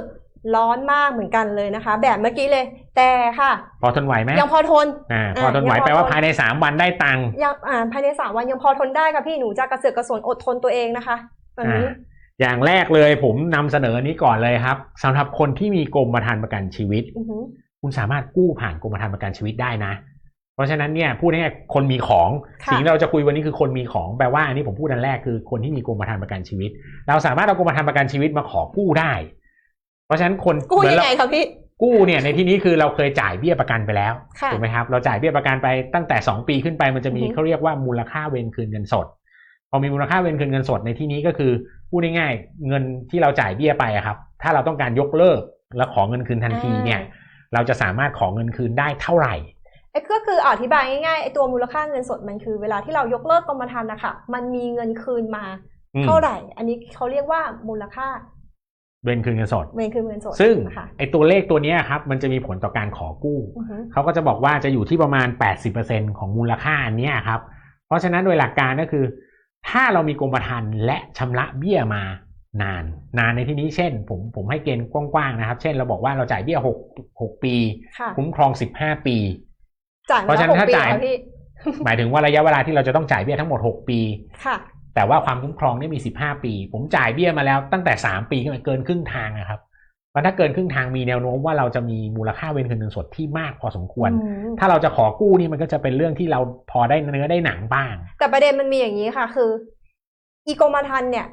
S1: ร้อนมากเหมือนกันเลยนะคะ แบบเมื่อกี้เลย แต่ค่ะ
S2: พอทนไหวไหม
S1: ยังพอทน
S2: อ่าพอทนไหว
S1: ยังพอ
S2: แปลว่า
S1: ทน
S2: ภายในสามวันได้ตังค์
S1: ยังอ่าภายในสามวันยังพอทนได้ค่ะพี่หนูจะกระเสือกกระสนอดทนตัวเองนะคะตอนนี้
S2: อ่าอย่างแรกเลยผมนำเสนออันนี้ก่อนเลยครับสำหรับคนที่มีกรมธรรม์ประกันชีวิต
S1: อือหือ
S2: คุณสามารถกู้ผ่านกรมธรรม์ประกันชีวิตได้นะ เพราะฉะนั้นเนี่ยพูดง่ายๆคนมีของ
S1: ค่ะ
S2: สิ่งที่เราจะคุยวันนี้คือคนมีของแปลว่าอันนี้ผมพูดอันแรกคือคนที่มีกรมธรรม์ประกันชีวิต เราสามารถเอากรมธรรม์ประกันชีวิตมาขอกู้ได้ เพราะฉะนั้นคน
S1: กู้
S2: เหมือน
S1: ยัง
S2: เรา
S1: ไงคะพี่
S2: กู้เนี่ยในที่นี้คือเราเคยจ่ายเบี้ยประกันไปแล้ว
S1: ค่ะ
S2: ถูกไหมครับเราจ่ายเบี้ยประกันไปตั้งแต่ 2 ปีขึ้นไปมันจะมี
S1: อือฮึ
S2: เขาเรียกว่ามูลค่าเวรคืนเงินสด พอมีมูลค่าเวรคืนเงินสดในที่นี้ก็คือ พูดง่ายๆเงินที่เราจ่ายเบี้ยไปอะครับ ถ้าเราต้องการยกเลิกแล้วขอเงินคืนทันทีเนี่ย เราจะสามารถขอเงินคืนได้เท่าไหร่
S1: ไอ้ก็คืออธิบายง่ายๆไอ้ตัวมูลค่าเงินสดมันคือ เวลาที่เรายกเลิกกรมธรรม์นะคะมันมีเงินคืนมา
S2: อืม
S1: เท่าไหร่ อันนี้เขาเรียกว่ามูลค่า
S2: เงินคืนเงินสด
S1: เงินคืนเงินสด
S2: ซึ่ง
S1: นะคะ
S2: ไอตัวเลขตัวเนี้ยครับ มันจะมีผลต่อการขอกู้
S1: อือฮึ
S2: เขาก็จะบอกว่าจะอยู่ที่ประมาณ 80%ของมูลค่าอันเนี้ยครับ เพราะฉะนั้นโดยหลักการก็คือ ถ้าเรามีกรมธรรม์และชำระเบี้ยมานาน นานในที่นี้เช่น ผมผมให้เกณฑ์กว้างๆนะครับ เช่นเราบอกว่าเราจ่ายเบี้ย6 6ปี
S1: ค่ะ
S2: คุ้มครอง15ปี
S1: จ่าย
S2: เพราะฉะนั้น
S1: ม
S2: ถ้า
S1: หกปี
S2: จ่าย
S1: เหรอพี่
S2: หมายถึงว่าระยะเวลาที่เราจะต้องจ่ายเบี้ยทั้งหมด6ปี
S1: ค่ะ
S2: แต่ว่าความคุ้มครองเนี่ยมี15ปี ผมจ่ายเบี้ยมาแล้วตั้งแต่3ปีขึ้นไปเกินครึ่งทางนะครับ เพราะถ้าเกินครึ่งทางมีแนวโน้มว่าเราจะมีมูลค่าเว้นคืนเงินสดที่มากพอสมควร
S1: อืม
S2: ถ้าเราจะขอกู้นี่มันก็จะเป็นเรื่องที่เราพอได้เนื้อได้หนังบ้าง
S1: แต่ประเด็นมันมีอย่างนี้ค่ะ คืออีกรมธรรม์เนี่ย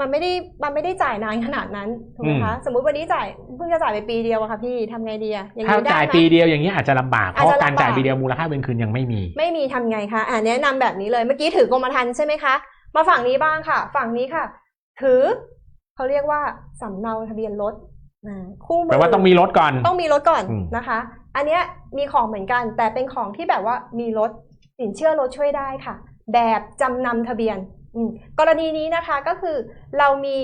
S1: มันไม่ได้มันไม่ได้จ่ายนานขนาดนั้นถูกไหมคะสมมุติวันนี้จ่ายเพิ่งจะจ่ายไปปีเดียวอะค่ะพี่ทำไงดีอะอย่าง
S2: ถ้า
S1: นี้ได้
S2: จ่าย
S1: ไหม
S2: ปีเดียวอย่างนี้ยอาจจะลำบากเพ
S1: อาจ
S2: ราะ
S1: จะลำบาก
S2: การจ่ายปีเดียวมูลค่าเว้นคืนยังไม่มี
S1: ไม่มีทำไงคะอ่าแนะนำแบบนี้เลยเมื่อกี้ถือกรมธรรม์ใช่ไหมคะมาฝั่งนี้บ้างค่ะ ฝั่งนี้ค่ะ ถือ เขาเรียกว่าสำเนาทะเบียนรถอ่าคู่มื
S2: แปลว่าต้องมีรถก่อน
S1: ต้องมีรถก่อน
S2: อืม
S1: นะคะ อันเนี้ยมีของเหมือนกัน แต่เป็นของที่แบบว่ามีรถสินเชื่อรถช่วยได้ค่ะ แบบจำนำทะเบียนอืมกรณีนี้นะคะก็คือเรามี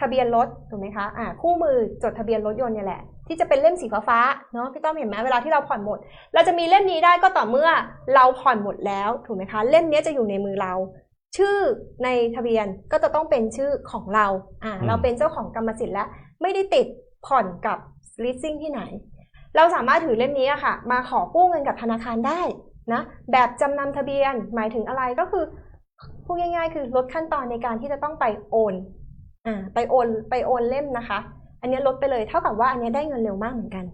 S1: ทะเบียนรถถูกไหมคะอ่าคู่มือจดทะเบียนรถยนต์เนี่ยแหละ ที่จะเป็นเล่มสีฟ้าๆเนาะพี่ต้อมเห็นไหมเวลาที่เราผ่อนหมด เราจะมีเล่มนี้ได้ก็ต่อเมื่อเราผ่อนหมดแล้วถูกไหมคะ เล่มนี้จะอยู่ในมือเรา ชื่อในทะเบียนก็จะต้องเป็นชื่อของเราอ่า
S2: อืม
S1: เราเป็นเจ้าของกรรมสิทธิ์แล้ว ไม่ได้ติดผ่อนกับ leasing ที่ไหน เราสามารถถือเล่มนี้อะค่ะ มาขอกู้เงินกับธนาคารได้นะแบบจำนำทะเบียนหมายถึงอะไรก็คือพูดง่ายๆ คือลดขั้นตอนในการที่จะต้องไปโอนอ่าไปโอนไปโอนเล่มนะคะ อันนี้ลดไปเลยเท่ากับว่าอันนี้ได้เงินเร็วมากเหมือนกัน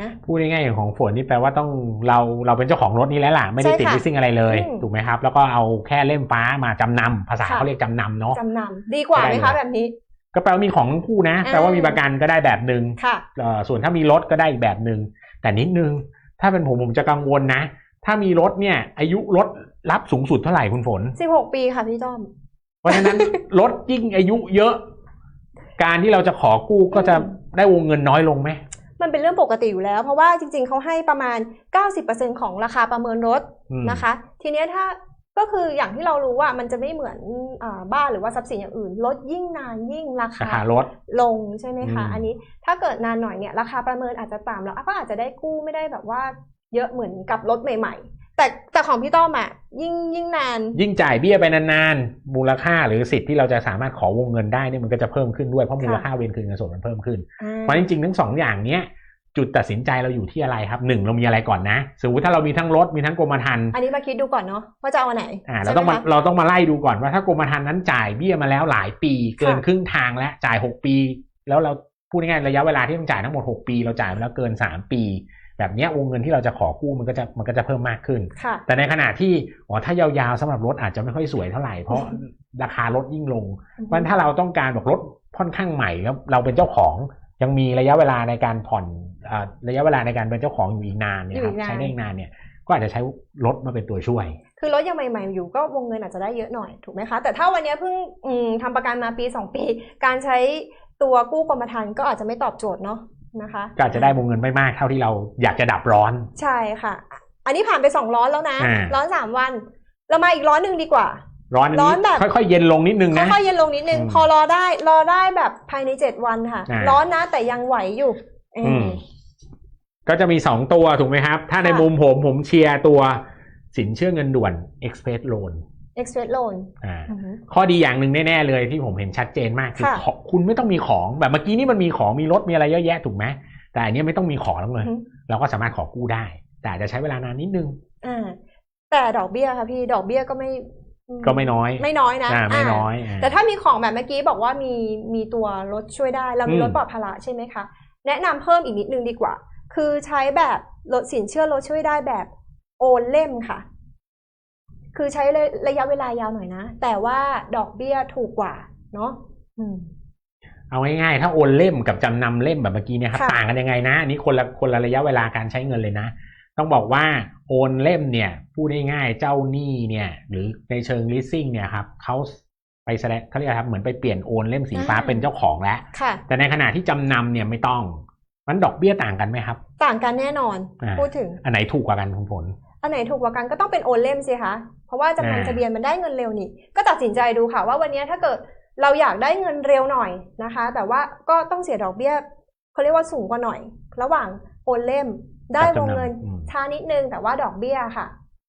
S1: นะ
S2: พูดง่ายๆอย่างของฝนนี่แปลว่าต้องเราเราเป็นเจ้าของรถนี้แล้วล่ะ ไม่ได้
S1: ใช่
S2: ติด
S1: ค่ะ
S2: ลิสซิ่งอะไรเลย
S1: อืม
S2: ถูกไหมครับ แล้วก็เอาแค่เล่มฟ้ามาจำนำภาษา
S1: ค่ะ
S2: เขาเรียกจำนำเนาะ
S1: จำนำดีกว่าไหม
S2: ได้
S1: คะ
S2: เลย
S1: แบบนี้
S2: ก็แปลว่ามีของทั้งคู่นะ
S1: อ่า
S2: แปลว่ามีประกันก็ได้แบบหนึ่ง
S1: ค่ะ
S2: เอ่อส่วนถ้ามีรถก็ได้อีกแบบหนึ่งแต่นิดนึง ถ้าเป็นผมผมจะกังวลนะ ถ้ามีรถเนี่ย อายุรถรับสูงสุดเท่าไหร่คุณฝน
S1: 16ปีค่ะพี่ต้อม
S2: เพราะฉะนั้นรถยิ่งอายุเยอะ การที่เราจะขอกู้ก็จะ
S1: อืม
S2: ได้วงเงินน้อยลงไหม
S1: มันเป็นเรื่องปกติอยู่แล้ว เพราะว่าจริง ๆเขาให้ประมาณ 90%ของราคาประเมินรถ
S2: อืม
S1: นะคะ ทีเนี้ยถ้าก็คืออย่างที่เรารู้ว่ามันจะไม่เหมือนอาบ้านหรือว่าทรัพย์สินอย่างอื่นรถยิ่งนานยิ่งรา
S2: รา
S1: คา
S2: คารถ
S1: ลงใช่ไหมคะ
S2: อืม
S1: อันนี้ถ้าเกิดนานหน่อยเนี่ยราคาประเมินอาจจะต่ำแล้วก็อาจจะได้กู้ไม่ได้แบบว่าเยอะเหมือนกับรถใหม่ ๆ แต่แต่ของพี่ต้อมอะยิ่งยิ่งนาน
S2: ยิ่งจ่ายเบี้ยไปนานๆมูลค่าหรือสิทธิ์ที่เราจะสามารถขอวงเงินได้เนี่ยมันก็จะเพิ่มขึ้นด้วยเพราะมูลค่าเวนคืนเงินสดมันเพิ่มขึ้น
S1: อ่า
S2: เพราะจริงๆทั้งสองอย่างเนี้ยจุดตัดสินใจเราอยู่ที่อะไรครับหนึ่งเรามีอะไรก่อนนะสมมติถ้าเรามีทั้งรถมีทั้งกรมธรรม์
S1: อันนี้มาคิดดูก่อนเนาะว่าจะเอาอันไหน
S2: อ่าเรา
S1: ใช่ไห
S2: ต้องมา
S1: คะ
S2: เราต้องมาไล่ดูก่อนว่าถ้ากรมธรรม์นั้นจ่ายเบี้ยมาแล้วหลายปี เกิน
S1: ค่ะ
S2: ครึ่งทางแล้วจ่ายหกปี แล้วเราพูดง่ายๆระยะเวลาที่ต้องจ่ายทั้งหมดหกปี เราจ่ายมาแล้วเกินสามปี แบบเนี้ยวงเงินที่เราจะขอกู้มันก็จะมันก็จะเพิ่มมากขึ้น
S1: ค่ะ
S2: แต่ในขณะที่อ๋อถ้ายาวๆสำหรับรถอาจจะไม่ค่อยสวยเท่าไหร่เพราะราคารถยิ่งลงเพราะฉะนั้นถ้าเราต้องการแบบรถค่อนข้างใหม่แล้วเราเป็นเจ้าของยังมีระยะเวลาในการผ่อนอ่าระยะเวลาในการเป็นเจ้าของอยู่อีกนานเนี่ยครับ
S1: อยู่อีกนาน
S2: ใช้ได้อีกนานเนี่ยก็อาจจะใช้รถมาเป็นตัวช่วย
S1: คือรถยังใหม่ ๆ อยู่ก็วงเงินอาจจะได้เยอะหน่อยถูกไหมคะ แต่ถ้าวันเนี้ยเพิ่งอืมทำประกันมาปี 2 ปี การใช้ตัวกู้กรมธรรม์ก็อาจจะไม่ตอบโจทย์เนาะ นะคะ
S2: ก็อาจจะได้วงเงินไม่มากเท่าที่เราอยากจะดับร้อน
S1: ใช่ค่ะ อันนี้ผ่านไปสองร้อนแล้วนะ
S2: อ่า
S1: ร้อนสามวัน เรามาอีกร้อนหนึ่งดีกว่า
S2: ร้อนอัน
S1: ร้
S2: นี้
S1: อนแบบ
S2: ค่อยๆเย็นลงนิดนึงนะ
S1: ค่อยๆเย็นลงนิดนึง
S2: อืม
S1: พอรอได้รอได้แบบภายในเจ็ดวันค่ะ
S2: อ่า
S1: ร้อนนะแต่ยังไหวอยู่เออ
S2: อื
S1: อ
S2: มก็จะมีสองตัวถูกไหมครับ ถ้าใน
S1: ค่ะ
S2: มุมผมผมเชียร์ตัวสินเชื่อเงินด่วน express loan
S1: express loan
S2: อ่า
S1: อือฮึ
S2: ข้อดีอย่างหนึ่งแน่ๆเลยที่ผมเห็นชัดเจนมากคือ
S1: ค่ะ
S2: ขอคุณไม่ต้องมีของแบบเมื่อกี้นี่มันมีของมีรถมีอะไรเยอะแยะถูกไหมแต่อันเนี้ยไม่ต้องมีของแล้วเลย
S1: อือฮึ
S2: เราก็สามารถขอกู้ได้ แต่อาจจะใช้เวลานานนิดนึง
S1: อ่าแต่ดอกเบี้ยค่ะพี่ดอกเบี้ยก็ไม่อื
S2: ก็ไม่น้อย
S1: ไม่น้อยนะ
S2: อ่าไม่าน้อยอ่า
S1: แต่ถ้ามีของแบบเมื่อกี้บอกว่ามีมีตัวรถช่วยได้เรามี
S2: อืม
S1: รถปลอดภาระใช่ไหมคะ แนะนำเพิ่มอีกนิดนึงดีกว่า คือใช้แบบรถสินเชื่อรถช่วยได้แบบโอนเล่มค่ะ คือใช้ระระยะเวลายาวหน่อยนะ แต่ว่าดอกเบี้ยถูกกว่าเนาะอืม
S2: เอาง่ายๆ ถ้าโอนเล่มกับจำนำเล่มแบบเมื่อกี้เนี่ยครับ
S1: ค่ะ
S2: ต่างกันยังไงนะอันนี้คนละคนละระยะเวลาการใช้เงินเลยนะ ต้องบอกว่าโอนเล่มเนี่ยพูดง่ายๆเจ้าหนี้เนี่ย หรือในเชิง leasing เนี่ยครับเขาไปแสดงเขาเรียกอะไรครับเหมือนไปเปลี่ยนโอนเล่มสีฟ้า
S1: อ่า
S2: เป็นเจ้าของแล้ว
S1: ค่ะ
S2: แต่ในขณะที่จำนำเนี่ยไม่ต้องมันดอกเบี้ยต่างกันไหมครับ
S1: ต่างกันแน่นอน
S2: อ่า
S1: พูดถึง
S2: อันไหนถูกกว่ากันคุณฝน
S1: อันไหนถูกกว่ากันก็ต้องเป็นโอนเล่มสิคะ เพราะว่าจำ
S2: อ่า
S1: นำทะเบียนมันได้เงินเร็วนี่ ก็ตัดสินใจดูค่ะ ว่าวันนี้ถ้าเกิดเราอยากได้เงินเร็วหน่อยนะคะ แต่ว่าก็ต้องเสียดอกเบี้ยเขาเรียกว่าสูงกว่าหน่อย ระหว่างโอนเล่มได้วงเงิน
S2: อืม
S1: ช้านิดนึงแต่ว่าดอกเบี้ยค่ะ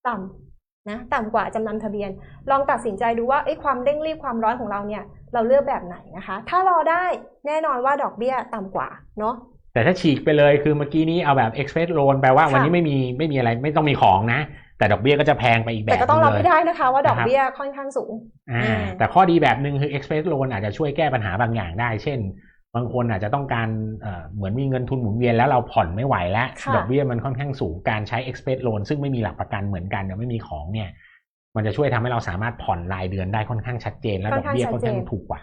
S1: ต่ำนะต่ำกว่าจำนำทะเบียน ลองตัดสินใจดูว่าไอ้ยความเร่งรีบความร้อนของเราเนี่ย เราเลือกแบบไหนนะคะ ถ้ารอได้แน่นอนว่าดอกเบี้ยต่ำกว่าเนาะ
S2: แต่ถ้าฉีกไปเลยคือเมื่อกี้นี้เอาแบบ express loan แปลว่า
S1: ค่ะ
S2: วันนี้ไม่มีไม่มีอะไรไม่ต้องมีของนะ แต่ดอกเบี้ยก็จะแพงไปอีกแบบ
S1: แต่ก็ต้องรับ
S2: หนึ่
S1: ให้
S2: เลย
S1: ได้นะคะว่าดอก
S2: นะครับ
S1: เบี้ยค่อนข้างสูง
S2: อ่า
S1: อ่า
S2: แต่ข้อดีแบบหนึ่งคือ express loan อาจจะช่วยแก้ปัญหาบางอย่างได้ เช่น บางคนอาจจะต้องการเอ่อเหมือนมีเงินทุนหมุนเวียนแล้วเราผ่อนไม่ไหวแล้ว
S1: ค่ะ
S2: ดอกเบี้ยมันค่อนข้างสูงการใช้ express loan ซึ่งไม่มีหลักประกันเหมือนกันเดี๋ยวไม่มีของเนี่ยมันจะช่วยทำให้เราสามารถผ่อนรายเดือนได้ค่อนข้างชัดเจน และดอกเบี้ยค่อนข้างถูกกว่า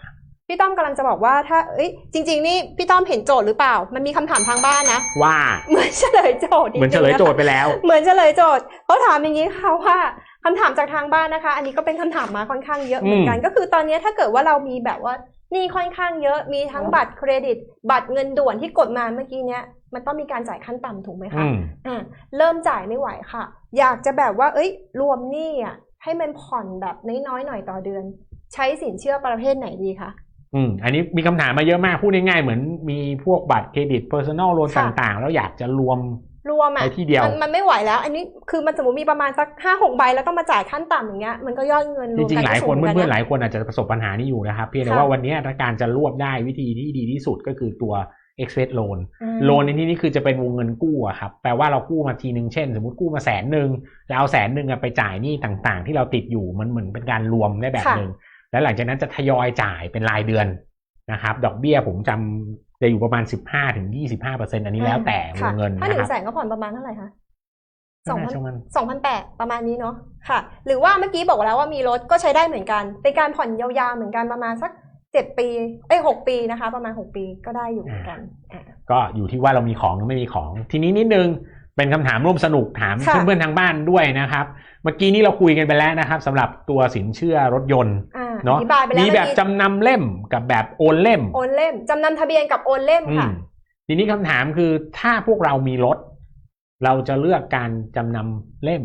S1: พี่ต้อมกำลังจะบอกว่าถ้าเอ้ยจริง ๆ นี่พี่ต้อมเห็นโจทย์หรือเปล่า มันมีคำถามทางบ้านนะ
S2: ว่า
S1: เหมือนเฉลยโจทย์จริงๆ
S2: เหมือนเฉลยโจทย์
S1: นะคะ
S2: ไปแล้ว
S1: เหมือนเฉลยโจทย์เขาถามอย่างนี้ค่ะว่าคำถามจากทางบ้านนะคะ อันนี้ก็เป็นคำถามมาค่อนข้างเยอะเหมือนกัน ก็คือตอนนี้ถ้าเกิดว่าเรามีแบบว่าหนี่ค่อนข้างเยอะมีทั้งบัตรเครดิต บัตรเงินด่วนที่กดมาเมื่อกี้เนี้ยมันต้องมีการจ่ายขั้นต่ำถูกไหมคะ
S2: อืม
S1: อ่าเริ่มจ่ายไม่ไหวค่ะ อยากจะแบบว่า เอ้ย รวมหนี้อะให้มันผ่อนแบบน้อยๆหน่อยต่อเดือน ใช้สินเชื่อประเภทไหนดีคะ
S2: อืมอันนี้มีคำถามมาเยอะมากพูดง่ายๆเหมือนมีพวกบัตรเครดิต personal loan
S1: ค่ะ
S2: ต่างๆ แล้วอยากจะรวม
S1: รวมอะ
S2: ไปที่เดียว
S1: มันมันไม่ไหวแล้ว อันนี้คือมันสมมติมีประมาณสักห้าหกใบแล้วต้องมาจ่ายขั้นต่ำอย่างเงี้ยมันก็ยอดเงินร
S2: จ
S1: วม
S2: ริง
S1: กัน
S2: ๆหลายคน
S1: ก็สูง
S2: เพื่อนๆห
S1: หมื
S2: ลายคนอาจจะประสบปัญหานี้อยู่นะครับ เพียงแต่
S1: ค่ะ
S2: ว่าวันนี้ถ้าการจะรวบได้วิธีที่ดีที่สุดก็คือตัว express loan
S1: อืม
S2: โลนในที่นี้คือจะเป็นวงเงินกู้อะครับแปลว่าเรากู้มาทีนึงเช่น สมมติกู้มาแสนหนึ่งจะเอาแสนหนึ่งอะไปจ่ายหนี้ต่างๆ ที่เราติดอยู่มันเหมือนเป็นการรวมได้แบบหนึ่ง แล้วหลังจากนั้นจะทยอยจ่ายเป็นรายเดือนนะครับ ดอกเบี้ยผมจำจะอยู่ประมาณ15ถึง25เปอร์เซ็นต์อันนี้แล้วแต่ว
S1: ค่ะ
S2: งเงิน
S1: ถ้าห
S2: นะ
S1: นึ่
S2: ครั
S1: ง
S2: บ
S1: แสนก็ผ่อนประมาณเท่าไหร่คะสองพัน
S2: ช่วงนั้น
S1: สองพันแปดประมาณนี้เนาะค่ะ หรือว่าเมื่อกี้บอกแล้วว่ามีรถก็ใช้ได้เหมือนกัน เป็นการผ่อนยาวๆเหมือนกันประมาณสักเจ็ดปีเอ้ยหกปีนะคะ ประมาณหกปีก็ได้อยู่เหมือนกันอ่า
S2: ก็อยู่ที่ว่าเรามีของหรือไม่มีของ ทีนี้นิดนึง เป็นคำถามร่วมสนุกถาม
S1: ค่ะ
S2: เพื่อนๆทางบ้านด้วยนะครับ เมื่อกี้นี้เราคุยกันไปแล้วนะครับสำหรับตัวสินเชื่อรถยนต์
S1: อ่า
S2: เนาะ
S1: อธิบายไปแล้ว
S2: มีแบบ
S1: เมื่อกี้
S2: จำนำเล่มกับแบบโอนเล่ม
S1: โอนเล่มจำนำทะเบียนกับโอนเล่ม
S2: อื
S1: ค่ะ
S2: มทีนี้คำถามคือถ้าพวกเรามีรถ เราจะเลือกการจำนำเล่ม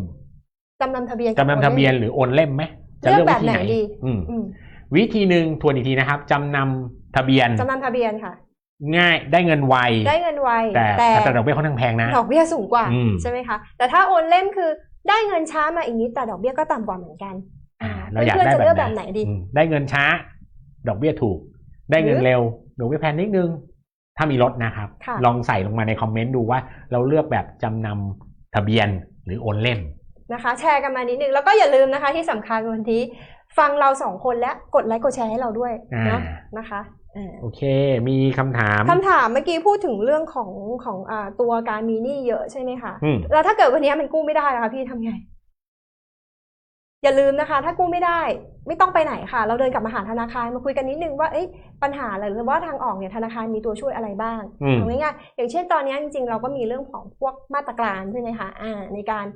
S1: จำนำทะเบียนกับ
S2: จำนำทะเบียน
S1: โอ
S2: หรือโอนเล่มไหมจะ
S1: เลือก
S2: วิธี
S1: แบบไหนดี
S2: อืม
S1: เล่มอืม
S2: วิธีหนึ่งทวนอีกทีนะครับจำนำทะเบียน
S1: จำนำทะเบียนค่ะ
S2: ง่ายได้เงินไว
S1: ได้เงินไว
S2: แต่
S1: แต่
S2: อัตราดอกเบี้ยค่อนข้างแพงนะ
S1: ดอกเบี้ยสูงกว่า
S2: อืม
S1: ใช่ไหมคะแต่ถ้าโอนเล่มคือได้เงินช้ามาอีกนิดแต่ดอกเบี้ยก็ต่ำกว่าเหมือนกัน
S2: อ่าเราอยาก
S1: เพื่อน
S2: ได้
S1: ๆจะ
S2: แบบ
S1: เลือก
S2: ไหน
S1: แบบไหนดี
S2: อืมได้เงินช้า ดอกเบี้ยถูก ได้เงิน
S1: หรือ
S2: เร็วดอกเบี้ยแพงนิดนึง ถ้ามีรถนะครับ
S1: ค่ะ
S2: ลองใส่ลงมาในคอมเมนต์ดูว่า เราเลือกแบบจำนำทะเบียนหรือโอนเล่ม
S1: นะคะ แชร์กันมานิดนึงแล้วก็อย่าลืมนะคะที่สำคัญวันนี้ฟังเราสองคนและกดไลค์กดแชร์ให้เราด้วย
S2: อ่า
S1: เนาะนะคะอ่า
S2: โอเค มีคำถาม
S1: คำถามเมื่อกี้พูดถึงเรื่องของของอ่าตัวการมีหนี้เยอะใช่ไหมคะ
S2: อืม
S1: แล้วถ้าเกิดวันนี้มันกู้ไม่ได้ล่ะคะพี่ทำไง อย่าลืมนะคะ ถ้ากู้ไม่ได้ ไม่ต้องไปไหนค่ะ เราเดินกลับมาหาธนาคารมาคุยกันนิดนึงว่าเอ๊ะปัญหาหรือว่าทางออกเนี่ยธนาคารมีตัวช่วยอะไรบ้าง
S2: อืม
S1: เอาง่ายๆอย่างเช่นตอนนี้จริงๆเราก็มีเรื่องของพวกมาตรการใช่ไหมคะอ่าในการ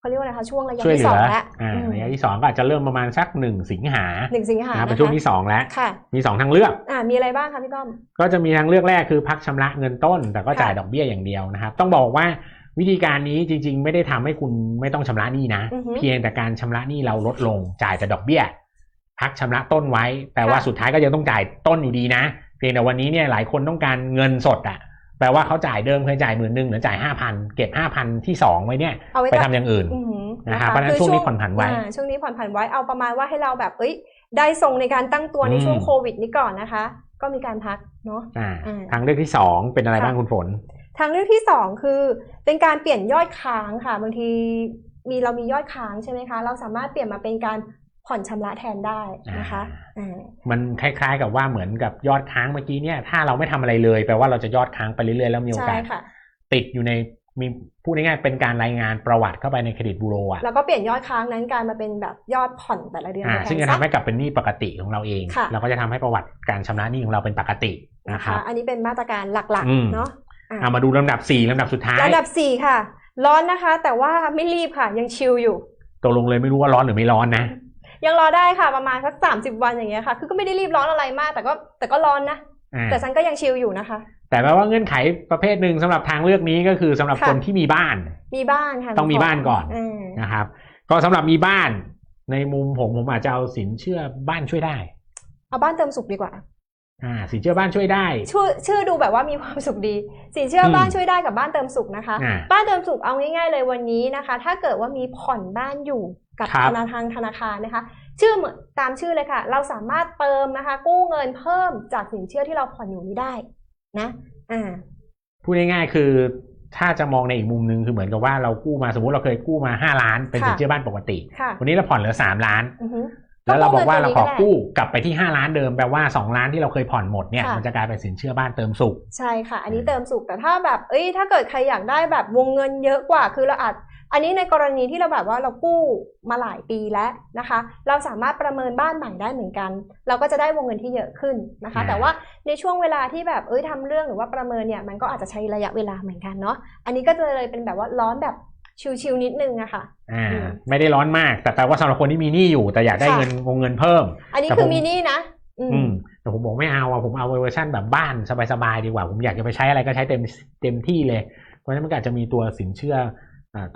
S1: เขาเรียกว่าอะไรคะช่วงระยะ
S2: ช่วย
S1: ที่
S2: เห
S1: ส
S2: ลื
S1: อง
S2: อ
S1: แล้ว
S2: อ่า
S1: อืม
S2: ระยะที่สองก็อาจจะเริ่มประมาณสักหนึ่งสิงหา
S1: หนึ่งสิงหา
S2: นะครับ
S1: นะ
S2: เป็นช่วง
S1: คะ
S2: ที่สองแล้ว
S1: ค่ะ
S2: มีสองทางเลือก
S1: อ่ามีอะไรบ้างคะพี่ต้อม
S2: ก็จะมีทางเลือกแรกคือพักชำระเงินต้น แต่ก็จ่าย
S1: ค่ะ
S2: ดอกเบี้ยอย่างเดียวนะครับ ต้องบอกว่าวิธีการนี้จริง ๆ ไม่ได้ทำให้คุณไม่ต้องชำระหนี้นะ
S1: อือฮึ
S2: เพียงแต่การชำระหนี้เราลดลง จ่ายแต่ดอกเบี้ย พักชำระต้นไว้ แต่ว่า
S1: ค่ะ
S2: สุดท้ายก็ยังต้องจ่ายต้นอยู่ดีนะ เพียงแต่วันนี้เนี่ยหลายคนต้องการเงินสดอะ แปลว่าเขาจ่ายเดิมเคยจ่ายหมื่นหนึ่งหรือจ่ายห้าพันเก็บห้าพันที่สองไว้เนี่ย
S1: เอาไว้
S2: ไป
S1: ก่
S2: ทำ
S1: อน
S2: อย่างอื่น
S1: อือหือ
S2: นะครับเพราะฉะนั้นช่วงนี้ผ่อนผันไว้า
S1: ช่วงนี้ผ่อนผันไว้เอาประมาณว่าให้เราแบบเอ้ยได้ทรงในการตั้งตัวใน
S2: อืม
S1: ช่วงโควิดนี้ก่อนนะคะ ก็มีการพักเนาะ
S2: อ่า
S1: อ่า
S2: ทางเลือกที่สองเป็นอะไร
S1: ค่ะ
S2: บ้างคุณฝน
S1: ทางเลือกที่สองคือเป็นการเปลี่ยนยอดค้างค่ะบางทีมีเรามียอดค้างใช่ไหมคะ เราสามารถเปลี่ยนมาเป็นการ ผ่อนชำระแทนได้นะคะอ่า
S2: มันคล้ายๆกับว่าเหมือนกับยอดค้างเมื่อกี้เนี่ยถ้าเราไม่ทำอะไรเลยแปลว่าเราจะยอดค้างไปเรื่อยๆแล้วมีโอ
S1: ใช่
S2: กาส
S1: ค่ะ
S2: ติดอยู่ในมีพูดง่ายๆเป็นการรายงานประวัติเข้าไปในเครดิตบูโรอะ
S1: แล้วก็เปลี่ยนยอดค้างนั้นกลายมาเป็นแบบยอดผ่อนแต่ละเดือน
S2: อ่า
S1: แทน
S2: ซึ่งจะ
S1: ซ
S2: ทำให้กลับเป็นหนี้ปกติของเราเอง
S1: ค่ะ
S2: เราก็จะทำให้ประวัติการชำระหนี้ของเราเป็นปกตินะ
S1: นะ
S2: ค
S1: คะ
S2: รับ
S1: อันนี้เป็นมาตรการหลัก
S2: อืม
S1: ๆเนาะอะ
S2: เอามาดูลำดับสี่ลำดับสุดท้าย
S1: ระดับสี่ค่ะ ร้อนนะคะ แต่ว่าไม่รีบค่ะยังชิลอยู่
S2: ตกลงเลยไม่รู้ว่าร้อนหรือไม่ร้อนนะ
S1: ยังรอได้ค่ะประมาณสักสามสิบวันอย่างเงี้ยค่ะ คือก็ไม่ได้รีบร้อนอะไรมาก แต่ก็แต่ก็ร้อนนะ
S2: อ่า
S1: แต่ฉันก็ยังชิลอยู่นะคะ
S2: แต่แปลว่าเงื่อนไขประเภทหนึ่งสำหรับทางเลือกนี้ก็คือสำหรับ
S1: ค่ะ
S2: คนที่มีบ้าน
S1: มีบ้านค่ะ
S2: ต้องมีบ้านก่อน
S1: อืม
S2: นะครับ ก็สำหรับมีบ้านในมุมผมผมอาจจะเอาสินเชื่อบ้านช่วยได้
S1: เอาบ้านเติมสุขดีกว่า
S2: อ่าสินเชื่อบ้านช่วยได้
S1: ชื่อชื่อดูแบบว่ามีความสุขดี สินเชื่ออ
S2: ม
S1: บ้านช่วยได้กับบ้านเติมสุขนะคะ
S2: อ่า
S1: บ้านเติมสุขเอาง่ายๆเลยวันนี้นะคะ ถ้าเกิดว่ามีผ่อนบ้านอยู่ กับ
S2: ครับ
S1: ธนาคารธนาคารนะคะ ชื่อเหมือนตามชื่อเลยค่ะ เราสามารถเติมนะคะ กู้เงินเพิ่มจากสินเชื่อที่เราผ่อนอยู่นี้ได้นะอ่า
S2: พูดง่ายๆคือถ้าจะมองในอีกมุมหนึ่งคือเหมือนกับว่าเรากู้มาสมมติเราเคยกู้มาห้าล้านเป็น
S1: ค่ะ
S2: สินเชื่อบ้านปกติ
S1: ค่ะ
S2: วันนี้เราผ่อนเหลือสามล้าน
S1: อือฮึ
S2: แล้วเราบอกว่าเราขอ
S1: ก็
S2: กู้กลับไปที่ห้าล้านเดิมแปลว่าสองล้านที่เราเคยผ่อนหมดเนี่ย
S1: ค่ะ
S2: มันจะกลายเป็นสินเชื่อบ้านเติมสุข
S1: ใช่ค่ะ อันนี้
S2: อืม
S1: เติมสุขแต่ถ้าแบบเอ้ยถ้าเกิดใครอยากได้แบบวงเงินเยอะกว่า คือเราอาจ อันนี้ในกรณีที่เราแบบว่าเรากู้มาหลายปีแล้วนะคะ เราสามารถประเมินบ้านใหม่ได้เหมือนกัน เราก็จะได้วงเงินที่เยอะขึ้นนะคะ
S2: อ่า
S1: แต่ว่าในช่วงเวลาที่แบบเอ้ยทำเรื่องหรือว่าประเมินเนี่ยมันก็อาจจะใช้ระยะเวลาเหมือนกันเนาะอันนี้ก็จะเลยเป็นแบบว่าร้อนแบบชิวๆนิดนึงอะค่ะ
S2: อ่า
S1: อืม
S2: ไม่ได้ร้อนมาก แต่แปลว่าสำหรับคนที่มีหนี้อยู่ แต่อยากได้
S1: ค่ะ
S2: เงินวงเงินเพิ่ม
S1: อันนี้
S2: แต่
S1: คือ
S2: ผม
S1: มินี่นะอืม
S2: อืมแต่ผมบอกไม่เอาอะผมเอาเวอร์ชันแบบบ้านสบายๆดีกว่า ผมอยากจะไปใช้อะไรก็ใช้เต็มเต็มที่เลย เพราะฉะนั้นมันก็อาจจะมีตัวสินเชื่ออ่า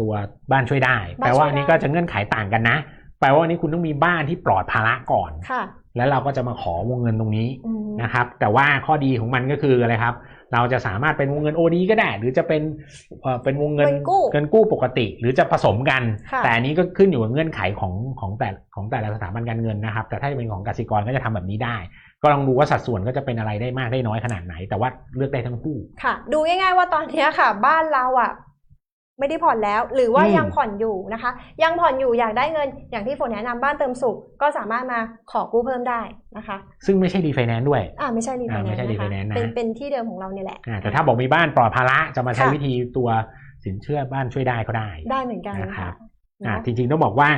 S2: ตัวบ้านช่วยได้
S1: บ้านช่วยได้
S2: แปลว่าอันนี้ก็จะเงื่อนไขต่างกันนะ แปลว่าอันนี้คุณต้องมีบ้านที่ปลอดภาระก่อน
S1: ค่ะ
S2: แล้วเราก็จะมาขอวงเงินตรงนี้
S1: อืม
S2: นะครับ แต่ว่าข้อดีของมันก็คืออะไรครับ เราจะสามารถเป็นวงเงิน OD ก็ได้ หรือจะเป็นเอ่อเป็นวงเงิน
S1: เงินกู้
S2: เงินกู้ปกติ หรือจะผสมกัน
S1: ค่ะ
S2: แต่อันนี้ก็ขึ้นอยู่กับเงื่อนไขของของแต่ของแต่ละสถาบันการเงินนะครับ แต่ถ้าจะเป็นของกสิกรก็จะทำแบบนี้ได้ ก็ลองดูว่าสัดส่วนก็จะเป็นอะไรได้มากได้น้อยขนาดไหน แต่ว่าเลือกได้ทั้งคู่
S1: ค่ะ ดูง่ายๆว่าตอนเนี้ยค่ะ บ้านเราอะ ไม่ได้ผ่อนแล้ว หรือว่า
S2: อืม
S1: ยังผ่อนอยู่นะคะ ยังผ่อนอยู่อยากได้เงิน อย่างที่ฝนแนะนำบ้านเติมสุข ก็สามารถมาขอกู้เพิ่มได้นะคะ
S2: ซึ่งไม่ใช่รีไฟแนนซ์ด้วย
S1: อ่าไม่ใช่รีไฟ
S2: อ่า
S1: แน
S2: ไม่
S1: นซ์
S2: ใช่
S1: นะคะ
S2: refinance นะ
S1: เป็นเป็นที่เดิมของเราเนี่ยแหละ
S2: อ่าแต่ถ้าบอกมีบ้านปลอดภาระจะมาใช้
S1: ค่ะ
S2: วิธีตัวสินเชื่อบ้านช่วยได้ก็ได้
S1: ได้เหมือนกัน
S2: นะครั
S1: ค่ะ
S2: บอ่า
S1: เนาะ
S2: จริงๆต้องบอกว่า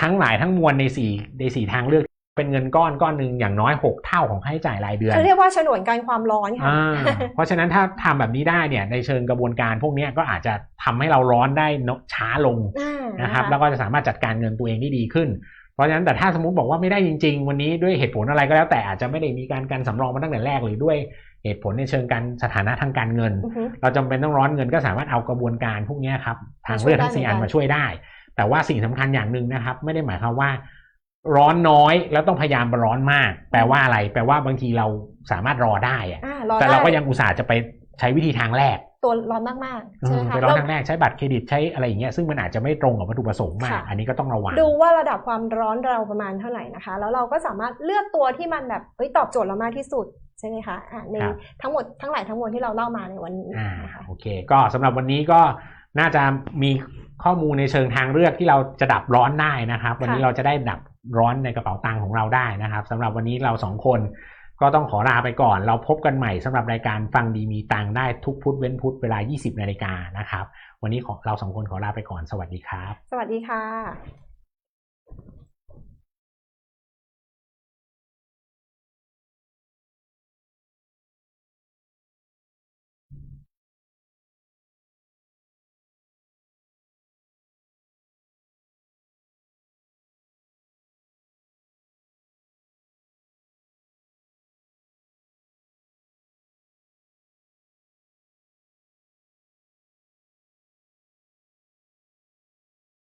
S2: ทั้งหลายทั้งมวลในสี่ในสี่ทางเลือก เป็นเงินก้อนก้อนหนึ่งอย่างน้อยหกเท่าของค่าใช้จ่ายรายเดือน
S1: เขาเรียกว่าฉนวนการความร้อนค่ะ
S2: อ่าเพราะฉะนั้นถ้าทำแบบนี้ได้เนี่ยในเชิงกระบวนการพวกเนี้ยก็อาจจะทำให้เราร้อนได้นช้าลง
S1: อ่า
S2: นะครับ
S1: นะ
S2: แล้วก็จะสามารถจัดการเงินตัวเองได้ดีขึ้น เพราะฉะนั้นแต่ถ้าสมมติบอกว่าไม่ได้จริง ๆ วันนี้ด้วยเหตุผลอะไรก็แล้วแต่อาจจะไม่ได้มีการกันสำรองมาตั้งแต่แรกหรือด้วยเหตุผลในเชิงการสถานะทางการเงิน
S1: อือฮึ
S2: เราจำเป็นต้องร้อนเงินก็สามารถเอากระบวนการพวกเนี้ยครับทาง
S1: มาช่วย
S2: เลือกทั้งสี่
S1: ได้
S2: อัน
S1: เหมือนกัน
S2: มาช่วยได้ แต่ว่าสิ่งสำคัญอย่างหนึ่งนะครับ ไม่ได้หมายความว่า ร้อนน้อยแล้วต้องพยายามร้อนมาก แปลว่าอะไร แปลว่าบางทีเราสามารถรอได้อะ
S1: อ่ารอ
S2: แต่
S1: ได้
S2: เราก็ยังอุตส่าห์จะไปใช้วิธีทางแรก
S1: ตัวร้อนมากๆ
S2: อื
S1: ใช่
S2: ม
S1: ไหมคะ
S2: ไปร้อน
S1: แล้ว
S2: ทางแรกใช้บัตรเครดิตใช้อะไรอย่างเงี้ยซึ่งมันอาจจะไม่ตรงกับวัตถุประสงค์มาก
S1: ค่ะ
S2: อันนี้ก็ต้องระวัง
S1: ดูว่าระดับความร้อนเราประมาณเท่าไหร่นะคะ แล้วเราก็สามารถเลือกตัวที่มันแบบเอ้ยตอบโจทย์เรามากที่สุดใช่ไหมคะอะใน
S2: ครับ
S1: ทั้งหมดทั้งหลายทั้งมวลที่เราเล่ามาในวันนี้
S2: อ่า
S1: นะคะ
S2: โอเค ก็สำหรับวันนี้ก็ น่าจะมีข้อมูลในเชิงทางเลือกที่เราจะดับร้อนได้นะครับ วันนี้
S1: ค่ะ
S2: เราจะได้ดับร้อนในกระเป๋าตังค์ของเราได้นะครับสำหรับวันนี้เราสองคนก็ต้องขอลาไปก่อน เราพบกันใหม่สำหรับรายการฟังดีมีตังค์ได้ทุกพุธเว้นพุธเวลา 20นาฬิกานะครับ วันนี้ขอเราสองคนขอลาไปก่อน สวัสดีครับ
S1: สวัสดีค่ะ